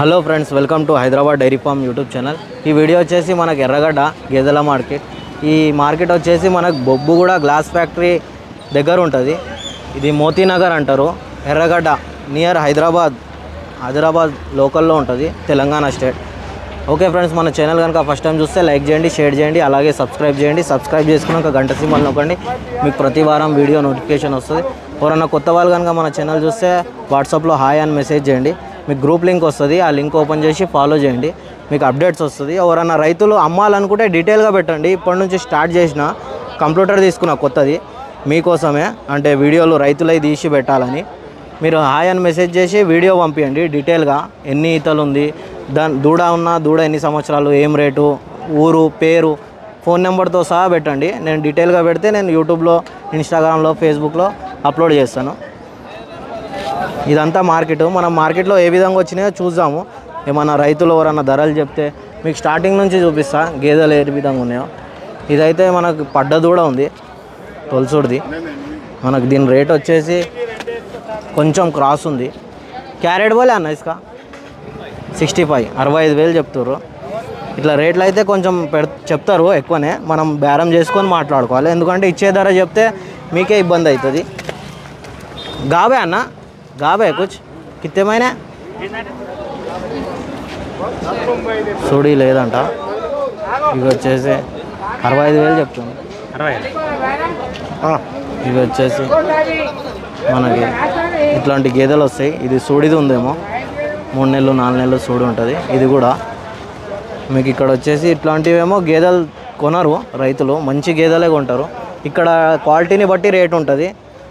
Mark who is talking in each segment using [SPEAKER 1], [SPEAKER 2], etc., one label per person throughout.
[SPEAKER 1] Hello friends welcome to Hyderabad dairy farm YouTube channel. ఈ video వచ్చేసి మనకు ఎర్రగడ్డ గేదెల మార్కెట్. ఈ మార్కెట్ వచ్చేసి మనకు బొబ్బు కూడా గ్లాస్ ఫ్యాక్టరీ దగ్గర ఉంటుంది. ఇది మోతీనగర్ అంటారు. ఎర్రగడ్డ నియర్ హైదరాబాద్ హైదరాబాద్ లోకల్లో ఉంటుంది తెలంగాణ స్టేట్. ఓకే ఫ్రెండ్స్ మన ఛానల్ కనుక ఫస్ట్ టైం చూస్తే లైక్ చేయండి షేర్ చేయండి అలాగే సబ్స్క్రైబ్ చేయండి. సబ్స్క్రైబ్ చేసుకున్నాక గంట సింబల్ నొక్కండి. మీకు ప్రతి వారం వీడియో నోటిఫికేషన్ వస్తుంది. ఎవరన్నా కొత్త వాళ్ళు కనుక మన ఛానల్ చూస్తే వాట్సాప్లో హాయ్ అని మెసేజ్ చేయండి. మీకు గ్రూప్ లింక్ వస్తుంది ఆ లింక్ ఓపెన్ చేసి ఫాలో చేయండి. మీకు అప్డేట్స్ వస్తుంది. ఎవరన్నా రైతులు అమ్మాలనుకుంటే డీటెయిల్గా పెట్టండి. ఇప్పటి నుంచి స్టార్ట్ చేసిన కంప్యూటర్ తీసుకున్న కొత్తది. మీకోసమే అంటే వీడియోలు రైతులై తీసి పెట్టాలని. మీరు హాయ్ అని మెసేజ్ చేసి వీడియో పంపించండి డీటెయిల్గా ఎన్ని ఈతలు ఉంది దాని దూడ ఉన్న దూడ ఎన్ని సంవత్సరాలు ఏం రేటు ఊరు పేరు ఫోన్ నెంబర్తో సహా పెట్టండి. నేను డీటెయిల్గా పెడితే నేను యూట్యూబ్లో ఇన్స్టాగ్రామ్లో ఫేస్బుక్లో అప్లోడ్ చేస్తాను. ఇదంతా మార్కెట్. మనం మార్కెట్లో ఏ విధంగా వచ్చినాయో చూద్దాము. ఏమన్నా రైతులు ఎవరన్నా ధరలు చెప్తే మీకు స్టార్టింగ్ నుంచి చూపిస్తా గేదెలు ఏ విధంగా ఉన్నాయో. ఇదైతే మనకు పడ్డది కూడా ఉంది తొలసూడిది మనకు దీని రేట్ వచ్చేసి కొంచెం క్రాస్ ఉంది. క్యారెట్ పోలే అన్న ఇసుక? సిక్స్టీ ఫైవ్ అరవై ఐదు వేలు చెప్తారు ఇట్లా రేట్లు అయితే కొంచెం పెడ్ చెప్తారు ఎక్కువనే. మనం బేరం చేసుకొని మాట్లాడుకోవాలి. ఎందుకంటే ఇచ్చే ధర చెప్తే మీకే ఇబ్బంది అవుతుంది. గాబే అన్న? గాబే కుచ్ కిత్తేమైనా సుడి లేదంట ఇవి వచ్చేసి అరవై ఐదు వేలు చెప్తుంది ఇవి వచ్చేసి మనకి ఇట్లాంటి గేదెలు వస్తాయి ఇది సూడిది ఉందేమో మూడు నెలలు నాలుగు నెలలు సూడి ఉంటుంది ఇది కూడా మీకు ఇక్కడ వచ్చేసి ఇట్లాంటివేమో గేదెలు కొనరు రైతులు మంచి గేదెలే కొంటారు ఇక్కడ క్వాలిటీని బట్టి రేట్ ఉంటుంది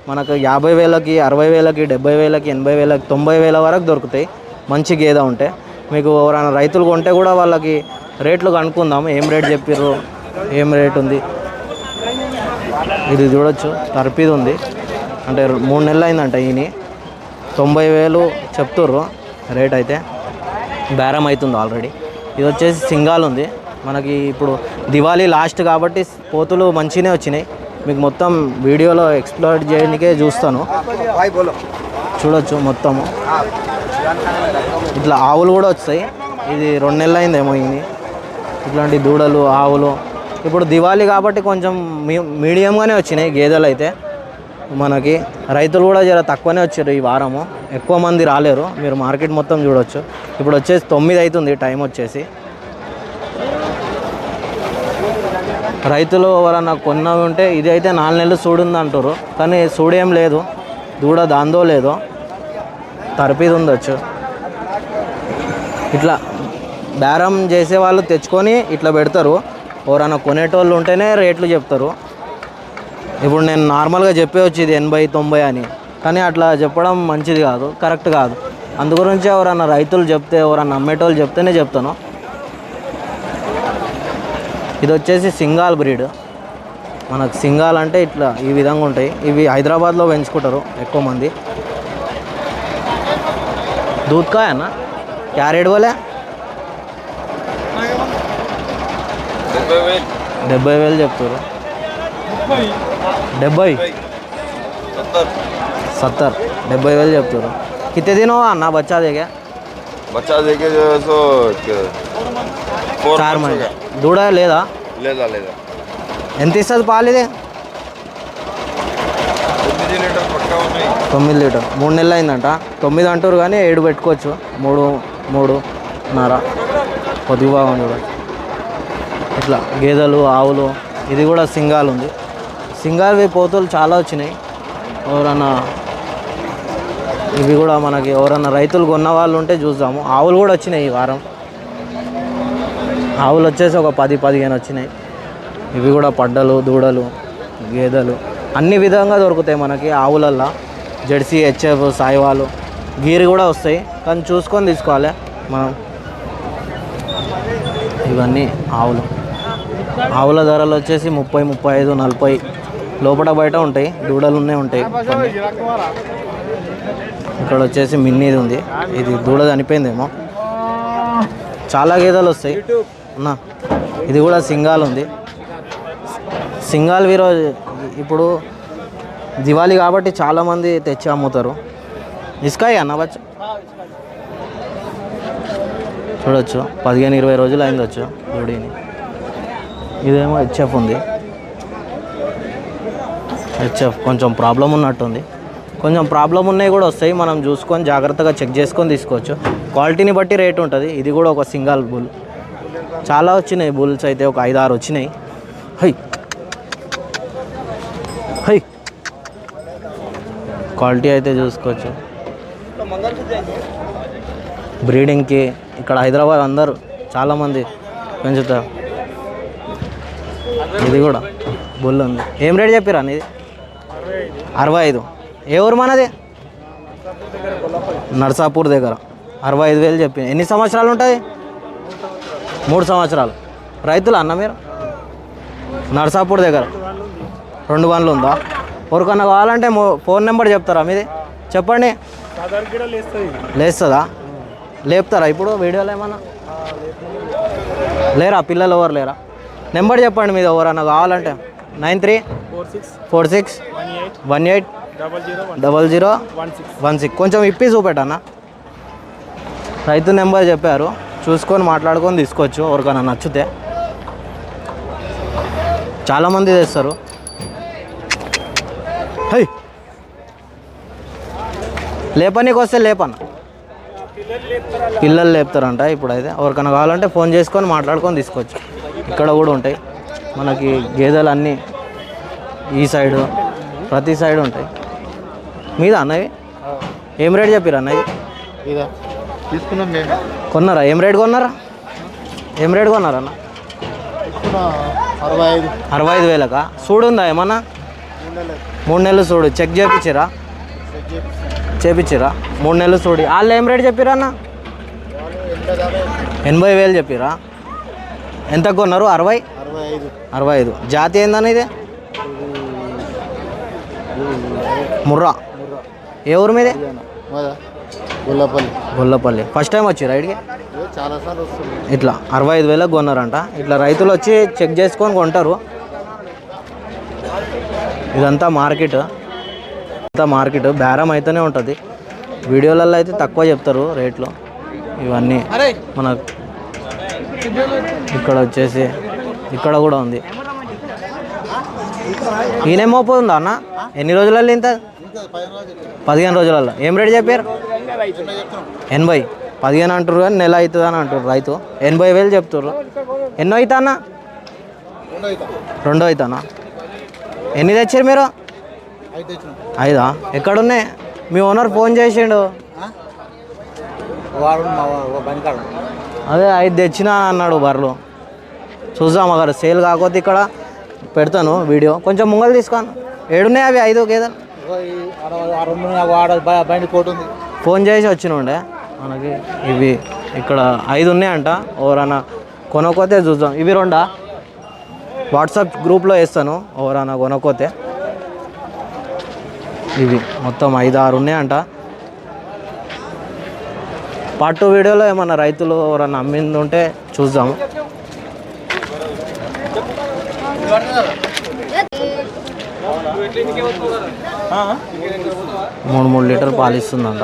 [SPEAKER 1] మనకు యాభై వేలకి అరవై వేలకి డెబ్బై వేలకి ఎనభై వేలకి తొంభై వేల వరకు దొరుకుతాయి. మంచి గేదె ఉంటే. మీకు ఎవరైనా రైతులు కొంటే కూడా వాళ్ళకి రేట్లు కనుక్కుందాం. ఏం రేట్ చెప్పిర్రు? ఏం రేట్ ఉంది? ఇది చూడొచ్చు. తర్పిది ఉంది. అంటే మూడు నెలలు అయిందంట ఈయన. తొంభై వేలు చెప్తుర్రు రేట్ అయితే. బేరం అవుతుంది ఆల్రెడీ. ఇది వచ్చేసి సింగాల్ ఉంది. మనకి ఇప్పుడు దివాళీ లాస్ట్ కాబట్టి పోతులు మంచిగానే వచ్చినాయి. మీకు మొత్తం వీడియోలో ఎక్స్ప్లోర్ చేయడానికే చూస్తాను. చూడొచ్చు మొత్తము ఇట్లా ఆవులు కూడా వస్తాయి. ఇది రెండు నెలలు అయిందేమో ఇది ఇట్లాంటి దూడలు ఆవులు. ఇప్పుడు దివాళీ కాబట్టి కొంచెం మీ- మీడియంగానే వచ్చినాయి గేదెలు అయితే. మనకి రైతులు కూడా జర తక్కువనే వచ్చారు ఈ వారము. ఎక్కువ మంది రాలేరు. మీరు మార్కెట్ మొత్తం చూడొచ్చు. ఇప్పుడు వచ్చేసి తొమ్మిది అవుతుంది టైం వచ్చేసి. రైతులు ఎవరన్నా కొన్నవి ఉంటే ఇది అయితే నాలుగు నెలలు చూడుంది అంటారు కానీ సూడేం లేదు. దూడ దాందో లేదో తరపీది ఉండొచ్చు ఇట్లా బేరం చేసే వాళ్ళు తెచ్చుకొని ఇట్లా పెడతారు. ఎవరైనా కొనేటోళ్ళు ఉంటేనే రేట్లు చెప్తారు. ఇప్పుడు నేను నార్మల్గా చెప్పేవచ్చు ఇది ఎనభై తొంభై అని. కానీ అట్లా చెప్పడం మంచిది కాదు కరెక్ట్ కాదు. అందుగురించి ఎవరన్నా రైతులు చెప్తే ఎవరన్నా అమ్మేటోళ్ళు చెప్తేనే చెప్తాను. ఇది వచ్చేసి సింగాల్ బ్రీడ్ మనకు సింగాల్ అంటే ఇట్లా ఈ విధంగా ఉంటాయి ఇవి హైదరాబాద్లో పెంచుకుంటారు ఎక్కువ మంది దూద్కాయ అన్న క్యారెట్ పోలే డెబ్బై వేలు చెప్తారు డెబ్బై సత్తర్ డెబ్బై వేలు చెప్తారు కితే దినో అన్న బచ్చా దేగా
[SPEAKER 2] बच्चा देखे जो है सो फोर
[SPEAKER 1] చార్ మంది దూడ లేదా?
[SPEAKER 2] లేదా లేదా.
[SPEAKER 1] ఎంత ఇస్తుంది పాలు ఇది
[SPEAKER 2] తొమ్మిది లీటర్.
[SPEAKER 1] మూడు నెలలు అయిందంట. తొమ్మిది అంటారు కానీ ఏడు పెట్టుకోవచ్చు. మూడు మూడున్నర కొద్ది బాగుంది కూడా ఇట్లా గేదెలు ఆవులు ఇది కూడా సింగాల్ ఉంది. సింగాల్వి పోతులు చాలా వచ్చినాయి. ఎవరన్నా ఇవి కూడా మనకి ఎవరన్నా రైతులు కొన్న వాళ్ళు ఉంటే చూద్దాము. ఆవులు కూడా వచ్చినాయి ఈ వారం. ఆవులు వచ్చేసి ఒక పది పదిహేను వచ్చినాయి. ఇవి కూడా పడ్డలు దూడలు గేదెలు. అన్ని విధంగా దొరుకుతాయి మనకి ఆవులల్లో. Jersey HF సాయివాలు. గీరు కూడా వస్తాయి. కానీ చూసుకొని తీసుకోవాలి మనం. ఇవన్నీ ఆవులు. ఆవుల ధరలు వచ్చేసి ముప్పై ముప్పై ఐదు నలభై. లోపల బయట ఉంటాయి. దూడలు ఉన్నాయి ఉంటాయి ఇక్కడ వచ్చేసి మిన్నీది ఉంది. ఇది దూడ చనిపోయిందేమో చాలా గేదెలు వస్తాయి. అన్నా ఇది కూడా సింగాల్ ఉంది. సింగాల్ వీరో ఇప్పుడు దివాళీ కాబట్టి చాలామంది తెచ్చి అమ్ముతారు. ఇస్కాయ్ అన్న బచ్చ చూడొచ్చు పదిహేను ఇరవై రోజులు అయిందొచ్చు జోడీని ఇదేమో హెచ్ఎఫ్ ఉంది. హెచ్ఎఫ్ కొంచెం ప్రాబ్లం ఉన్నట్టుంది. కొంచెం ప్రాబ్లం ఉన్నాయి కూడా వస్తాయి మనం చూసుకొని జాగ్రత్తగా చెక్ చేసుకొని తీసుకోవచ్చు. క్వాలిటీని బట్టి రేట్ ఉంటుంది ఇది కూడా ఒక సింగల్ బుల్. చాలా వచ్చినాయి బుల్స్ అయితే ఒక ఐదు ఆరు వచ్చినాయి. హై. హై. క్వాలిటీ అయితే చూసుకోవచ్చు. బ్రీడింగ్కి ఇక్కడ హైదరాబాద్ అందరు చాలామంది పెంచుతారు. ఇది కూడా బుల్ ఉంది. ఏం రేట్ చెప్పిరా ఇది అరవై ఐదు. ఏ ఊరు మనది? నర్సాపూర్ దగ్గర. అరవై ఐదు వేలు చెప్పి ఎన్ని సంవత్సరాలు ఉంటుంది మూడు సంవత్సరాలు. రైతులు అన్న మీరు? నర్సాపూర్ దగ్గర. రెండు బండ్లు ఉందా? ఎవరికన్నా కావాలంటే ఫోన్ నెంబర్ చెప్తారా మీది? చెప్పండి. లేస్తుందా? లేపుతారా ఇప్పుడు వీడియోలు ఏమన్నా? లేరా? పిల్లలు ఎవరు లేరా? నెంబర్ చెప్పండి మీది ఎవరన్నా కావాలంటే. Nine
[SPEAKER 3] three four
[SPEAKER 1] six four
[SPEAKER 3] six one eight
[SPEAKER 1] double zero
[SPEAKER 3] one six.
[SPEAKER 1] One six కొంచెం ఇప్పి చూపెట్టన్నా రైతు నెంబర్ చెప్పారు. చూసుకొని మాట్లాడుకొని తీసుకోవచ్చు ఎవరికైనా నచ్చితే. చాలామంది తెస్తారు హై. లేపనీకి వస్తే లేపన్న పిల్లలు లేపుతారంట ఇప్పుడైతే. ఎవరికైనా కావాలంటే ఫోన్ చేసుకొని మాట్లాడుకొని తీసుకోవచ్చు. ఇక్కడ కూడా ఉంటాయి. మనకి గేదెలు అన్నీ ఈ సైడు ప్రతి సైడ్ ఉంటాయి. మీద అన్నవి ఏం రేట్ చెప్పారు అన్నవి
[SPEAKER 2] ఇదా. తీసుకున్నాం మేము.
[SPEAKER 1] కొన్నారా? ఏం రేట్ కొన్నారా? ఏం రేట్ కొన్నారా అన్న?
[SPEAKER 2] అరవై ఐదు
[SPEAKER 1] అరవై ఐదు వేలకా? చూడుందా ఏమన్నా? మూడు నెలలు చూడు చెక్ చేపించిరా చేపించిరా మూడు నెలలు చూడు వాళ్ళు ఏం రేట్ చెప్పిరా అన్న? ఎనభై వేలు చెప్పిరా? ఎంత కొన్నారు? అరవై?
[SPEAKER 2] అరవై ఐదు
[SPEAKER 1] జాతి ఏందన్న ఇది? ముర్రా. ఏ ఊరు మాదా?
[SPEAKER 2] గుల్లపల్లి
[SPEAKER 1] గొల్లపల్లి ఫస్ట్ టైం వచ్చి రైడ్కి
[SPEAKER 2] చాలా సార్లు వస్తుంది
[SPEAKER 1] ఇట్లా అరవై ఐదు వేలకు కొన్నారంట. ఇట్లా రైతులు వచ్చి చెక్ చేసుకొని కొంటారు. ఇదంతా మార్కెట్. అంతా మార్కెట్. బేరం అయితేనే ఉంటుంది. వీడియోలలో అయితే తక్కువ చెప్తారు రేట్లు. ఇవన్నీ మన ఇక్కడ వచ్చేసి ఇక్కడ కూడా ఉంది. ఈయనేమో పోతుందా అన్న? ఎన్ని రోజులలో ఇంత పదిహేను రోజులలో ఏం రేట్ చెప్పారు? ఎనభై. పదిహేను అంటారు కానీ నెల అవుతుంది అని అంటారు రైతు. ఎనభై వేలు చెప్తారు ఎన్నో అవుతా అన్న? రెండో అవుతానా ఎన్ని తెచ్చారు మీరు? ఐదా ఎక్కడున్నాయి? మీ ఓనర్ ఫోన్ చేసిండు. అదే ఐదు తెచ్చినా అన్నాడు బర్రెలు చూద్దాం అక్కడ సేల్ కాకపోతే ఇక్కడ పెడతాను వీడియో. కొంచెం ముంగలు తీసుకోను ఏడున్నాయి అవి ఐదు గేదెలు
[SPEAKER 2] వాడ కోటి ఉంది.
[SPEAKER 1] ఫోన్ చేసి వచ్చినుండే. మనకి ఇవి ఇక్కడ ఐదు ఉన్నాయంట. ఎవరైనా కొనకపోతే చూద్దాం. ఇవి రెండా? వాట్సాప్ గ్రూప్లో వేస్తాను. ఎవరైనా కొనకపోతే. ఇవి మొత్తం ఐదు ఆరు ఉన్నాయంట. పార్ట్ టూ వీడియోలో ఏమన్నా రైతులు ఎవరన్నా అమ్మింది ఉంటే చూద్దాం మూడు మూడు లీటర్ పాలు ఇస్తుందంట.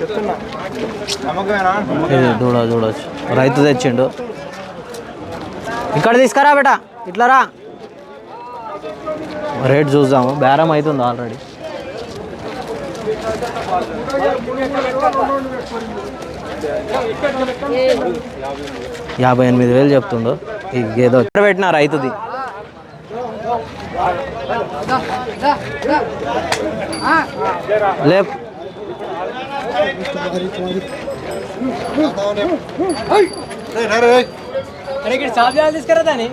[SPEAKER 3] చెప్తున్నా నమ్మకమేనా
[SPEAKER 1] ఇది చూడొచ్చు రైతు తెచ్చిండు. ఇక్కడ తీసుకురా బేట ఇట్లా రా. రేట్ చూద్దాము బేరం అవుతుంది ఆల్రెడీ. యాభై ఎనిమిది వేలు చెప్తుండు. ఈ గేదె పెట్టిన రైతుది. లేప్
[SPEAKER 3] తీసుకురా దాన్ని.